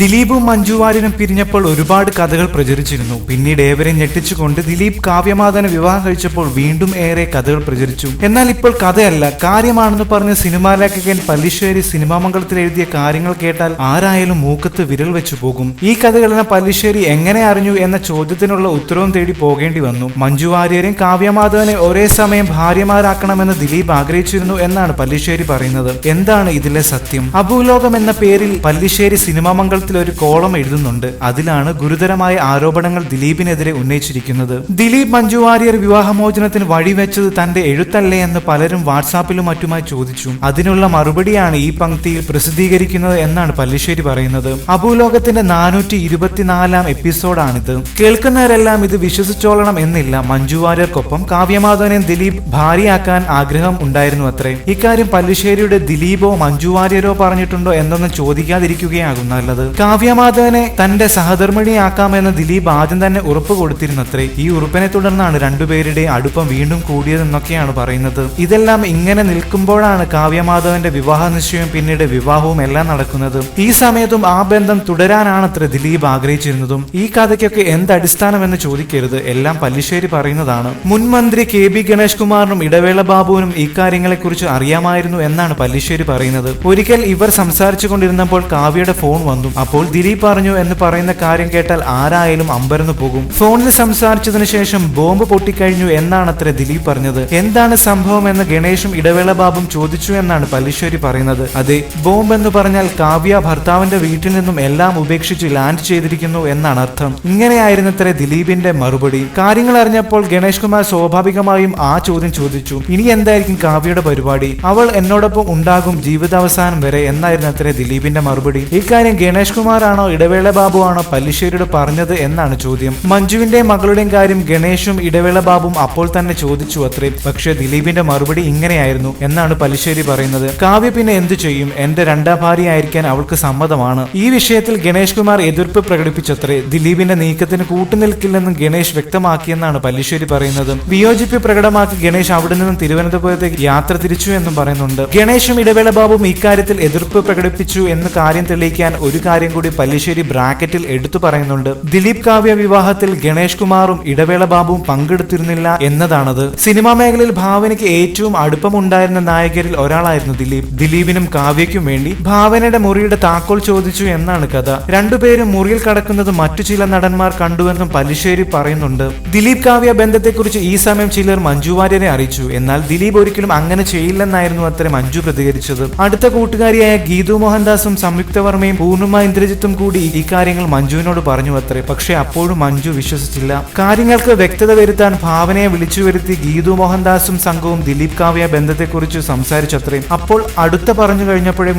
ദിലീപും മഞ്ജു വാര്യനും പിരിഞ്ഞപ്പോൾ ഒരുപാട് കഥകൾ പ്രചരിച്ചിരുന്നു. പിന്നീട് ഏവരെ ഞെട്ടിച്ചുകൊണ്ട് ദിലീപ് കാവ്യമാധവനെ വിവാഹം കഴിച്ചപ്പോൾ വീണ്ടും ഏറെ കഥകൾ പ്രചരിച്ചു. എന്നാൽ ഇപ്പോൾ കഥയല്ല കാര്യമാണെന്ന് പറഞ്ഞ് സിനിമാ ലേഖകൻ പല്ലിശ്ശേരി സിനിമാ മംഗളത്തിൽ എഴുതിയ കാര്യങ്ങൾ കേട്ടാൽ ആരായാലും മൂക്കത്ത് വിരൽ വെച്ചു പോകും. ഈ കഥകളെല്ലാം പല്ലിശ്ശേരി എങ്ങനെ അറിഞ്ഞു എന്ന ചോദ്യത്തിനുള്ള ഉത്തരവും തേടി പോകേണ്ടി വന്നു. മഞ്ജു വാര്യരെയും കാവ്യമാധവനെ ഒരേ സമയം ഭാര്യമാരാക്കണമെന്ന് ദിലീപ് ആഗ്രഹിച്ചിരുന്നു എന്നാണ് പല്ലിശ്ശേരി പറയുന്നത്. എന്താണ് ഇതിലെ സത്യം? അഭൂലോകം എന്ന പേരിൽ പല്ലിശ്ശേരി സിനിമാ മംഗളത്തിൽ ഒരു കോളം എഴുതുന്നുണ്ട്. അതിലാണ് ഗുരുതരമായ ആരോപണങ്ങൾ ദിലീപിനെതിരെ ഉന്നയിച്ചിരിക്കുന്നത്. ദിലീപ് മഞ്ജു വാര്യർ വിവാഹമോചനത്തിന് വഴിവെച്ചത് തന്റെ എഴുത്തല്ലേ എന്ന് പലരും വാട്സാപ്പിലും മറ്റുമായി ചോദിച്ചു. അതിനുള്ള മറുപടിയാണ് ഈ പങ്ക്തിയിൽ പ്രസിദ്ധീകരിക്കുന്നത് എന്നാണ് പല്ലിശ്ശേരി പറയുന്നത്. അഭൂലോകത്തിന്റെ നാനൂറ്റി ഇരുപത്തിനാലാം എപ്പിസോഡാണിത്. കേൾക്കുന്നവരെല്ലാം ഇത് വിശ്വസിച്ചോളണം എന്നില്ല. മഞ്ജു വാര്യർക്കൊപ്പം കാവ്യമാധവനെ ദിലീപ് ഭാര്യയാക്കാൻ ആഗ്രഹം ഉണ്ടായിരുന്നു അത്രേ. ഇക്കാര്യം പല്ലിശ്ശേരിയുടെ ദിലീപോ മഞ്ജു വാര്യരോ പറഞ്ഞിട്ടുണ്ടോ എന്നൊന്നും ചോദിക്കാതിരിക്കുകയാകും നല്ലത്. കാവ്യമാധവനെ തന്റെ സഹധർമ്മിണിയാക്കാമെന്ന് ദിലീപ് ആദ്യം തന്നെ ഉറപ്പ് കൊടുത്തിരുന്നത്രേ. ഈ ഉറപ്പിനെ തുടർന്നാണ് രണ്ടുപേരുടെ അടുപ്പം വീണ്ടും കൂടിയതെന്നൊക്കെയാണ് പറയുന്നത്. ഇതെല്ലാം ഇങ്ങനെ നിൽക്കുമ്പോഴാണ് കാവ്യമാധവന്റെ വിവാഹ നിശ്ചയവും പിന്നീട് വിവാഹവും എല്ലാം നടക്കുന്നത്. ഈ സമയത്തും ആ ബന്ധം തുടരാനാണത്ര ദിലീപ് ആഗ്രഹിച്ചിരുന്നതും. ഈ കഥയ്ക്കൊക്കെ എന്ത് അടിസ്ഥാനമെന്ന് ചോദിക്കരുത്. എല്ലാം പല്ലിശ്ശേരി പറയുന്നതാണ്. മുൻ മന്ത്രി കെ ബി ഗണേഷ് കുമാറിനും ഇടവേള ബാബുവിനും ഇക്കാര്യങ്ങളെക്കുറിച്ച് അറിയാമായിരുന്നു എന്നാണ് പല്ലിശ്ശേരി പറയുന്നത്. ഒരിക്കൽ ഇവർ സംസാരിച്ചു കൊണ്ടിരുന്നപ്പോൾ കാവ്യയുടെ ഫോൺ വന്നു. അപ്പോൾ ദിലീപ് പറഞ്ഞു എന്ന് പറയുന്ന കാര്യം കേട്ടാൽ ആരായാലും അമ്പരന്ന് പോകും. ഫോണിൽ സംസാരിച്ചതിന് ശേഷം ബോംബ് പൊട്ടിക്കഴിഞ്ഞു എന്നാണ് അത്ര ദിലീപ് പറഞ്ഞത്. എന്താണ് സംഭവം എന്ന് ഗണേഷും ഇടവേള ബാബും ചോദിച്ചു എന്നാണ് പല്ലിശ്ശേരി പറയുന്നത്. അതെ ബോംബ് എന്ന് പറഞ്ഞാൽ കാവ്യ ഭർത്താവിന്റെ വീട്ടിൽ നിന്നും എല്ലാം ഉപേക്ഷിച്ച് ലാൻഡ് ചെയ്തിരിക്കുന്നു എന്നാണ് അർത്ഥം. ഇങ്ങനെയായിരുന്നത്രേ ദിലീപിന്റെ മറുപടി. കാര്യങ്ങൾ അറിഞ്ഞപ്പോൾ ഗണേഷ് കുമാർ സ്വാഭാവികമായും ആ ചോദ്യം ചോദിച്ചു. ഇനി എന്തായിരിക്കും കാവ്യയുടെ പരിപാടി? അവൾ എന്നോടൊപ്പം ഉണ്ടാകും ജീവിതാവസാനം വരെ എന്നായിരുന്നു അത്ര ദിലീപിന്റെ മറുപടി. ഇക്കാര്യം ഗണേഷ് കുമാർ ഇടവേള ബാബു ആണോ പല്ലിശ്ശേരിയോട് പറഞ്ഞത് എന്നാണ് ചോദ്യം. മഞ്ജുവിന്റെ മകളുടെയും കാര്യം ഗണേഷും ഇടവേള ബാബും അപ്പോൾ തന്നെ ചോദിച്ചു അത്രേ. പക്ഷേ ദിലീപിന്റെ മറുപടി ഇങ്ങനെയായിരുന്നു എന്നാണ് പല്ലിശ്ശേരി പറയുന്നത്. കാവ്യ പിന്നെ എന്തു ചെയ്യും? എന്റെ രണ്ടാം ഭാര്യയായിരിക്കാൻ അവൾക്ക് സമ്മതമാണ്. ഈ വിഷയത്തിൽ ഗണേഷ് കുമാർ എതിർപ്പ് പ്രകടിപ്പിച്ചത്രേ. ദിലീപിന്റെ നീക്കത്തിന് കൂട്ടുനിൽക്കില്ലെന്നും ഗണേഷ് വ്യക്തമാക്കിയെന്നാണ് പല്ലിശ്ശേരി പറയുന്നത്. വിയോജിപ്പ് പ്രകടമാക്കി ഗണേഷ് അവിടെ നിന്നും തിരുവനന്തപുരത്തേക്ക് യാത്ര തിരിച്ചു എന്നും പറയുന്നുണ്ട്. ഗണേഷും ഇടവേള ബാബുവും ഇക്കാര്യത്തിൽ എതിർപ്പ് പ്രകടിപ്പിച്ചു എന്ന് കാര്യം തെളിയിക്കാൻ ഒരു കാര്യം കൂടി പല്ലിശ്ശേരി ബ്രാക്കറ്റിൽ എടുത്തു പറയുന്നുണ്ട്. ദിലീപ് കാവ്യ വിവാഹത്തിൽ ഗണേഷ് കുമാറും ഇടവേള ബാബുവും പങ്കെടുത്തിരുന്നില്ല എന്നതാണത്. സിനിമാ മേഖലയിൽ ഭാവനയ്ക്ക് ഏറ്റവും അടുപ്പമുണ്ടായിരുന്ന നായകരിൽ ഒരാളായിരുന്നു ദിലീപ്. ദിലീപിനും കാവ്യയ്ക്കും വേണ്ടി ഭാവനയുടെ മുറിയുടെ താക്കോൽ ചോദിച്ചു എന്നാണ് കഥ. രണ്ടുപേരും മുറിയിൽ കടക്കുന്നത് മറ്റു ചില നടന്മാർ കണ്ടുവെന്നും പല്ലിശ്ശേരി പറയുന്നുണ്ട്. ദിലീപ് കാവ്യ ബന്ധത്തെക്കുറിച്ച് ഈ സമയം ചിലർ മഞ്ജു വാര്യരെ അറിയിച്ചു. എന്നാൽ ദിലീപ് ഒരിക്കലും അങ്ങനെ ചെയ്യില്ലെന്നായിരുന്നു അത്ര മഞ്ജു പ്രതികരിച്ചത്. അടുത്ത കൂട്ടുകാരിയായ ഗീതു മോഹൻദാസും സംയുക്ത വർമ്മയും പൂർണമായ ഇന്ദ്രജിത്തും കൂടി ഈ കാര്യങ്ങൾ മഞ്ജുവിനോട് പറഞ്ഞു അത്രേ പക്ഷെ അപ്പോഴും മഞ്ജു വിശ്വസിച്ചില്ല. കാര്യങ്ങൾക്ക് വ്യക്തത വരുത്താൻ ഭാവനയെ വിളിച്ചു വരുത്തി ഗീതു മോഹൻദാസും സംഘവും ദിലീപ് കാവ്യ ബന്ധത്തെക്കുറിച്ച് സംസാരിച്ചത്രയും അപ്പോൾ അടുത്ത പറഞ്ഞു കഴിഞ്ഞപ്പോഴേ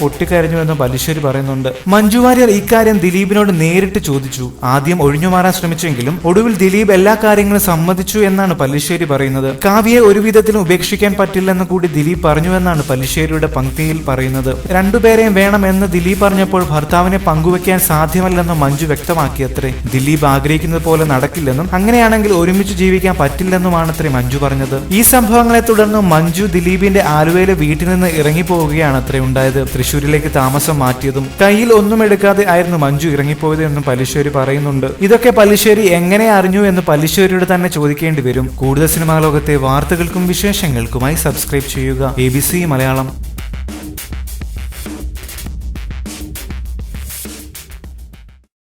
പൊട്ടിക്കരഞ്ഞു എന്ന് പലിശ്ശേരി പറയുന്നുണ്ട്. മഞ്ജു വാര്യർ ഇക്കാര്യം ദിലീപിനോട് നേരിട്ട് ചോദിച്ചു. ആദ്യം ഒഴിഞ്ഞുമാറാൻ ശ്രമിച്ചെങ്കിലും ഒടുവിൽ ദിലീപ് എല്ലാ കാര്യങ്ങളും സമ്മതിച്ചു എന്നാണ് പല്ലിശ്ശേരി പറയുന്നത്. കാവ്യയെ ഒരുവിധത്തിലും ഉപേക്ഷിക്കാൻ പറ്റില്ലെന്ന് കൂടി ദിലീപ് പറഞ്ഞുവെന്നാണ് പല്ലിശ്ശേരിയുടെ പങ്ക്തിയിൽ പറയുന്നത്. രണ്ടുപേരെയും വേണമെന്ന് ദിലീപ് പറഞ്ഞപ്പോൾ ഭർത്താവിനെ പങ്കുവെക്കാൻ സാധ്യമല്ലെന്ന് മഞ്ജു വ്യക്തമാക്കിയത്രേ. ദിലീപ് ആഗ്രഹിക്കുന്നത് പോലെ നടക്കില്ലെന്നും അങ്ങനെയാണെങ്കിൽ ഒരുമിച്ച് ജീവിക്കാൻ പറ്റില്ലെന്നുമാണ് അത്രേ മഞ്ജു പറഞ്ഞത്. ഈ സംഭവങ്ങളെ തുടർന്ന് മഞ്ജു ദിലീപിന്റെ ആലുവയിലെ വീട്ടിൽ നിന്ന് ഇറങ്ങിപ്പോവുകയാണ് അത്രേ ഉണ്ടായത്. തൃശൂരിലേക്ക് താമസം മാറ്റിയതും കയ്യിൽ ഒന്നും എടുക്കാതെ ആയിരുന്നു മഞ്ജു ഇറങ്ങിപ്പോയത് എന്നും പലിശ്ശേരി പറയുന്നുണ്ട്. ഇതൊക്കെ പലിശ്ശേരി എങ്ങനെ അറിഞ്ഞു എന്ന് പലിശ്ശേരിയുടെ തന്നെ ചോദിക്കേണ്ടി വരും. കൂടുതൽ സിനിമാ ലോകത്തെ വാർത്തകൾക്കും വിശേഷങ്ങൾക്കുമായി സബ്സ്ക്രൈബ് ചെയ്യുക. എ മലയാളം.